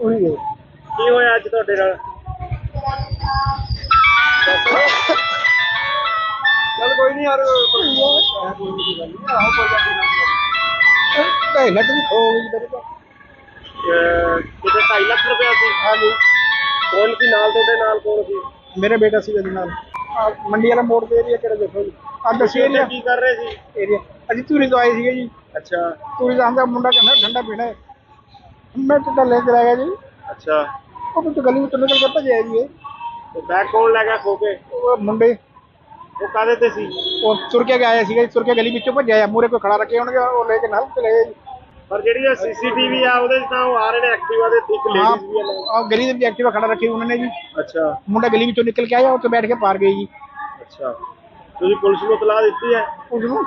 ਉਹੀ ਹੈ ਕੀ ਹੋਇਆ ਅੱਜ ਤੁਹਾਡੇ ਨਾਲ? ਚੱਲ ਕੋਈ ਨਹੀਂ ਯਾਰ ਢਾਈ ਲੱਖ ਦੀ ਹੋ ਗਈ ਮੇਰੇ ਕੋਲ। ਅਹ ਕਿਤੇ 2.5 ਲੱਖ ਰੁਪਇਆ ਸੀ? ਹਾਂਜੀ। ਕੌਣ ਸੀ ਨਾਲ ਤੁਹਾਡੇ ਨਾਲ ਕੌਣ ਸੀ? ਮੇਰੇ ਬੇਟਾ ਸੀ ਇਹਦੇ ਨਾਲ। ਆਹ ਮੰਡੀ ਵਾਲਾ ਮੋੜ ਦੇ ਏਰੀਆ ਕਿਹੜਾ ਦੇਖੋ ਜੀ? ਆ ਦੱਸੀ ਏਰੀਆ ਕੀ ਕਰ ਰਹੇ ਸੀ? ਏਰੀਆ ਅਸੀਂ ਧੂਰੀ ਤੋਂ ਆਏ ਸੀਗੇ ਜੀ। ਅੱਛਾ। ਧੂਰੀ ਦਾ ਆਂਦਾ ਮੁੰਡਾ ਕਹਿੰਦਾ ਠੰਡਾ ਪੀਣਾ ਹੈ। ਮੈਂ ਟੁੱਟਾ ਲੈ ਕੇ ਆ ਗਿਆ ਜੀ। ਅੱਛਾ। ਉਹ ਤੋਂ ਗਲੀ ਵਿੱਚ ਨਿਕਲ ਕੇ ਭੱਜਿਆ ਜੀ ਇਹ। ਤੇ ਬੈਗ ਕੌਣ ਲੈ ਗਿਆ ਖੋ ਕੇ? ਉਹ ਮੁੰਡੇ। ਉਹ ਕਾਹਦੇ ਤੇ ਸੀ? ਉਹ ਤੁਰ ਕੇ ਆਇਆ ਸੀਗਾ ਜੀ ਤੁਰ ਕੇ ਗਲੀ ਵਿੱਚੋਂ ਭੱਜਿਆ ਆ ਮੂਰੇ ਕੋਈ ਖੜਾ ਰੱਖੇ ਹੋਣਗੇ ਉਹ ਲੈ ਕੇ ਨਾਲ ਚਲੇ ਗਏ ਜੀ। ਪਰ ਜਿਹੜੀ ਇਹ ਸੀਸੀਟੀਵੀ ਆ ਉਹਦੇ 'ਚ ਤਾਂ ਉਹ ਆ ਰਹੇ ਨੇ ਐਕਟਿਵਾ ਦੇ ਇੱਕ ਹਾਂ ਲੇਡੀਜ਼ ਵੀ ਆ ਨਾਲ। ਆਹ ਗਲੀ ਦੇ ਵਿੱਚ ਐਕਟਿਵਾ ਖੜਾ ਰੱਖੀ ਉਹਨਾਂ ਨੇ ਜੀ। ਅੱਛਾ। ਮੁੰਡਾ ਗਲੀ ਵਿੱਚੋਂ ਨਿਕਲ ਕੇ ਆਇਆ ਉੱਥੇ ਬੈਠ ਕੇ ਪਾਰ ਗਈ ਜੀ। ਅੱਛਾ। ਤੁਸੀਂ ਪੁਲਿਸ ਨੂੰ ਇਤਲਾਹ ਦਿੱਤੀ ਹੈ? ਉਸ ਨੂੰ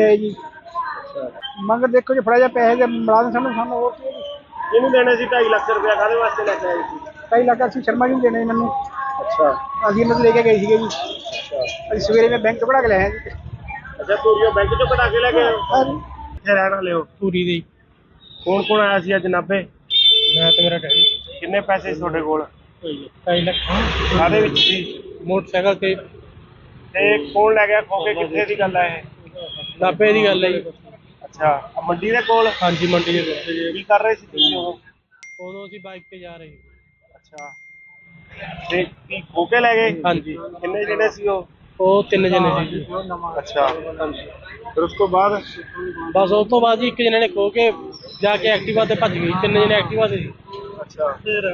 ਆਏ ਜੀ। ਅੱਛਾ। ਮੰਗ ਦੇਖੋ ਜੀ ਫੜਾ ਜਾ ਪੈਸੇ ਦੇ ਮੁਲਾਜ਼ਮ ਸਾਨੂੰ ਸਾਨੂੰ ਹੋਰ ਕੀ ਹੈ ਜੀ। ਇਹਨੂੰ ਦੇਣੇ ਸੀ 2.5 ਲੱਖ ਰੁਪਇਆ ਕਾਹਦੇ ਵਾਸਤੇ ਲੈ ਕੇ ਆਏ ਸੀ? ਢਾਈ ਲੱਖ ਅਸੀਂ ਸ਼ਰਮਾ ਜੀ ਨੂੰ ਦੇਣੇ ਮੈਨੂੰ। ਅੱਛਾ। ਅਸੀਂ ਇਹਨਾਂ ਤੋਂ ਲੈ ਕੇ ਗਏ ਸੀਗੇ ਜੀ। ਅੱਛਾ। ਅਸੀਂ ਸਵੇਰੇ ਮੈਂ ਬੈਂਕ ਤੋਂ ਕਢਾ ਕੇ ਲਿਆ ਜੀ ਅੱਛਾ ਪੂਰੀਓ ਬੈਂਕ ਚੋਂ ਕਢਾ ਕੇ ਲੈ ਗਏ ਹੋ? ਹਾਂਜੀ ਕਿੱਥੇ ਰਹਿਣ ਵਾਲੇ ਹੋ ਪੂਰੀ ਦੀ। ਕੌਣ ਕੌਣ ਆਇਆ ਸੀ ਅੱਜ ਨਾਭੇ? ਮੈਂ ਤੇ ਮੇਰਾ ਡੈਡੀ। ਕਿੰਨੇ ਪੈਸੇ ਸੀ ਤੁਹਾਡੇ ਕੋਲ? ਢਾਈ ਲੱਖ। ਕਾਹਦੇ ਵਿੱਚ ਸੀ? ਮੋਟਰਸਾਈਕਲ ਤੇ। ਤੇ ਕੌਣ ਲੈ ਗਿਆ? ਖੋ ਕੇ ਕਿੱਥੇ ਦੀ ਗੱਲ ਹੈ ਇਹ? ਨਾਪੇ ਦੀ ਗੱਲ ਹੈ ਜੀ। ਅੱਛਾ ਮੰਡੀ ਦੇ ਕੋਲ? ਹਾਂਜੀ ਮੰਡੀ ਦੇ ਕੋਲ। ਕੀ ਕਰ ਰਹੇ ਸੀ ਤੁਸੀਂ ਉਦੋਂ? ਉਦੋਂ ਅਸੀਂ ਬਾਈਕ ਤੇ ਜਾ ਰਹੇ ਸੀ। ਅੱਛਾ। ਤੇ ਕੀ ਖੋ ਕੇ ਲੈ ਗਏ? ਹਾਂਜੀ। ਕਿੰਨੇ ਜਿਹੜੇ ਸੀ ਉਹ? ਉਹ ਤਿੰਨ ਜਣੇ ਸੀ। ਜੀ ਅੱਛਾ। ਫਿਰ ਉਸ ਤੋਂ ਬਾਅਦ? ਬਸ ਉਸ ਤੋਂ ਬਾਅਦ ਜੀ ਇੱਕ ਜਣੇ ਨੇ ਖੋ ਕੇ ਜਾ ਕੇ ਐਕਟਿਵਾ ਤੇ ਭੱਜ ਗਈ ਤਿੰਨ ਜਣੇ ਐਕਟਿਵਾ ਤੇ ਸੀ। ਅੱਛਾ।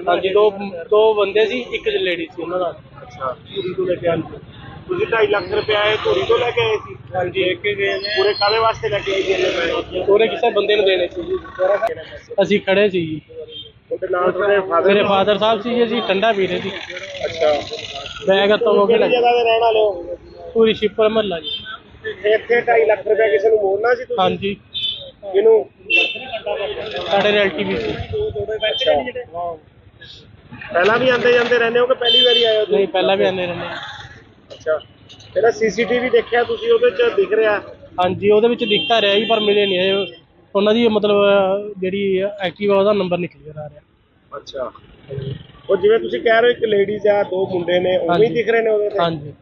ਹਾਂਜੀ ਦੋ ਦੋ ਬੰਦੇ ਸੀ ਇੱਕ ਲੇਡੀ ਸੀ ਉਹਨਾਂ ਦਾ। ਅੱਛਾ। ਪੂਰੀ ਤੋਂ ਲੈ ਕੇ ਆਏ। ਤੁਸੀਂ 2.5 ਲੱਖ ਰੁਪਏ ਆਏ ਧੂਰੀ ਤੋਂ ਲੈ ਕੇ ਆਏ ਸੀ? ਹਾਂਜੀ। ਇੱਕ ਗਏ ਨੇ। ਪੂਰੇ ਕਾਹਦੇ ਵਾਸਤੇ ਲੈ ਕੇ ਆਏ ਪੈਸੇ? ਪੂਰੇ ਕਿਸੇ ਬੰਦੇ ਨੂੰ ਦੇਣੇ ਸੀ। ਜੀ ਅਸੀਂ ਖੜੇ ਸੀ ਜੀ। ਉਹਦੇ ਨਾਲ ਤੁਹਾਡੇ ਫਾਦਰ ਮੇਰੇ ਫਾਦਰ ਸਾਹਿਬ ਸੀ ਜੀ ਅਸੀਂ ਠੰਡਾ ਪੀ ਰਹੇ ਸੀ। ਅੱਛਾ। ਬੈਗ ਹੱਥੋਂ ਹੋ ਕੇ ਕਿਹੜੀ ਜਗ੍ਹਾ ਤੇ ਰਹਿਣ ਵਾਲੇ ਹੋ? ਪੂਰੀ ਸ਼ਿਪਰ ਮਹੱਲਾ ਜੀ। ਇੱਥੇ 2.5 ਲੱਖ ਰੁਪਏ ਕਿਸੇ ਨੂੰ ਮੋੜਨਾ ਸੀ ਤੁਸੀਂ? ਹਾਂਜੀ। ਕਿਹਨੂੰ? ਸਾਡੇ ਰਿਲੇਟਿਵ ਵੀ ਸੀ। ਪਹਿਲਾਂ ਵੀ ਆਂਦੇ ਜਾਂਦੇ ਰਹਿੰਦੇ ਹੋ ਕਿ ਪਹਿਲੀ ਵਾਰੀ ਆਏ ਹੋ? ਨਹੀਂ ਪਹਿਲਾਂ ਵੀ ਆਨੇ ਰਹਿੰਦੇ ਜਿਹੜਾ ਸੀਸੀਟੀਵੀ ਦੇਖਿਆ ਤੁਸੀਂ ਉਹਦੇ ਚ ਦਿਖ ਰਿਹਾ? ਹਾਂਜੀ ਉਹਦੇ ਵਿੱਚ ਦਿਖਤਾ ਰਿਹਾ ਜੀ ਪਰ ਮਿਲੇ ਨਹੀਂ ਉਹਨਾਂ ਦੀ ਮਤਲਬ ਜਿਹੜੀ ਐਕਟਿਵਾ ਉਹਦਾ ਨੰਬਰ ਨਹੀਂ ਕਲੀਅਰ ਆ ਰਿਹਾ। ਅੱਛਾ। ਉਹ ਜਿਵੇਂ ਤੁਸੀਂ ਕਹਿ ਰਹੇ ਹੋ ਇੱਕ ਲੇਡੀਜ਼ ਆ ਦੋ ਮੁੰਡੇ ਨੇ ਉਹ ਵੀ ਹਾਂਜੀ। ਦਿਖ ਰਹੇ ਨੇ ਉਹਦੇ ਤੇ? ਹਾਂਜੀ।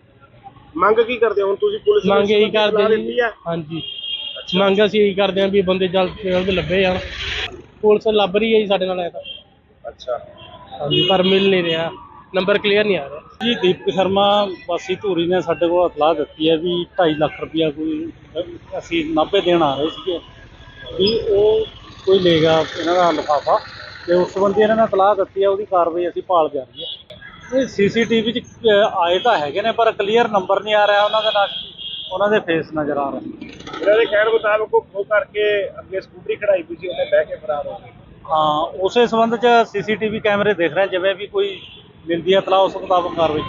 ਮੰਗ ਕੀ ਕਰਦੇ ਹੋ? ਹੁਣ ਤੁਸੀਂ ਪੁਲਿਸ ਨੂੰ ਮੰਗ ਇਹੀ ਸੰਬੰਧੀ ਕਰਦੇ ਜੀ ਦਿੱਤੀ ਆ? ਹਾਂਜੀ। ਮੰਗ ਅਸੀਂ ਇਹੀ ਕਰਦੇ ਹਾਂ ਵੀ ਬੰਦੇ ਜਲਦ ਤੋਂ ਜਲਦ ਲੱਭੇ ਜਾਣ। ਪੁਲਿਸ ਲੱਭ ਰਹੀ ਹੈ ਜੀ ਸਾਡੇ ਨਾਲ ਐ ਤਾਂ ਅੱਛਾ। ਹਾਂਜੀ ਪਰ ਮਿਲ ਨਹੀਂ ਰਿਹਾ। ਨੰਬਰ ਕਲੀਅਰ ਨਹੀਂ ਆ ਰਿਹਾ। ਜੀ ਦੀਪਕ ਸ਼ਰਮਾ ਵਾਸੀ ਧੂਰੀ ਨੇ ਸਾਡੇ ਕੋਲ ਇਤਲਾਹ ਦਿੱਤੀ ਹੈ ਵੀ 2.5 ਲੱਖ ਰੁਪਇਆ ਕੋਈ ਅਸੀਂ ਨਾਭੇ ਦੇਣ ਆ ਰਹੇ ਸੀਗੇ ਵੀ ਉਹ ਕੋਈ ਲੈ ਗਿਆ ਇਹਨਾਂ ਦਾ ਲਿਫਾਫਾ ਤੇ ਉਸ ਸੰਬੰਧੀ ਇਹਨਾਂ ਨੇ ਇਤਲਾਹ ਦਿੱਤੀ ਹੈ ਉਹਦੀ ਕਾਰਵਾਈ ਅਸੀਂ ਭਾਲ ਜਾਰੀ ਹੈ। ਇਹ ਸੀਸੀਟੀਵੀ 'ਚ ਆਏ ਤਾਂ ਹੈਗੇ ਨੇ ਪਰ ਕਲੀਅਰ ਨੰਬਰ ਨਹੀਂ ਆ ਰਿਹਾ ਉਹਨਾਂ ਦੇ ਨਾਲ ਉਹਨਾਂ ਦੇ ਫੇਸ ਨਜ਼ਰ ਆ ਰਹੇ ਇਹਨਾਂ ਦੇ ਕਹਿਣ ਮੁਤਾਬਕ ਉਹ ਖੋ ਕਰਕੇ ਅੱਗੇ ਸਕੂਟਰੀ ਖੜਾਈ ਪਈ ਸੀ ਉਹਨੇ ਬਹਿ ਕੇ ਫਰਾਰ ਹੋ ਗਏ। ਹਾਂ ਉਸੇ ਸੰਬੰਧ 'ਚ ਸੀਸੀਟੀਵੀ ਕੈਮਰੇ ਦੇਖ ਰਹੇ ਜਿਵੇਂ ਵੀ ਕੋਈ ਮਿਲਦੀ ਹੈ ਇਤਲਾਹ ਉਸ ਮੁਤਾਬਕ ਕਾਰਵਾਈ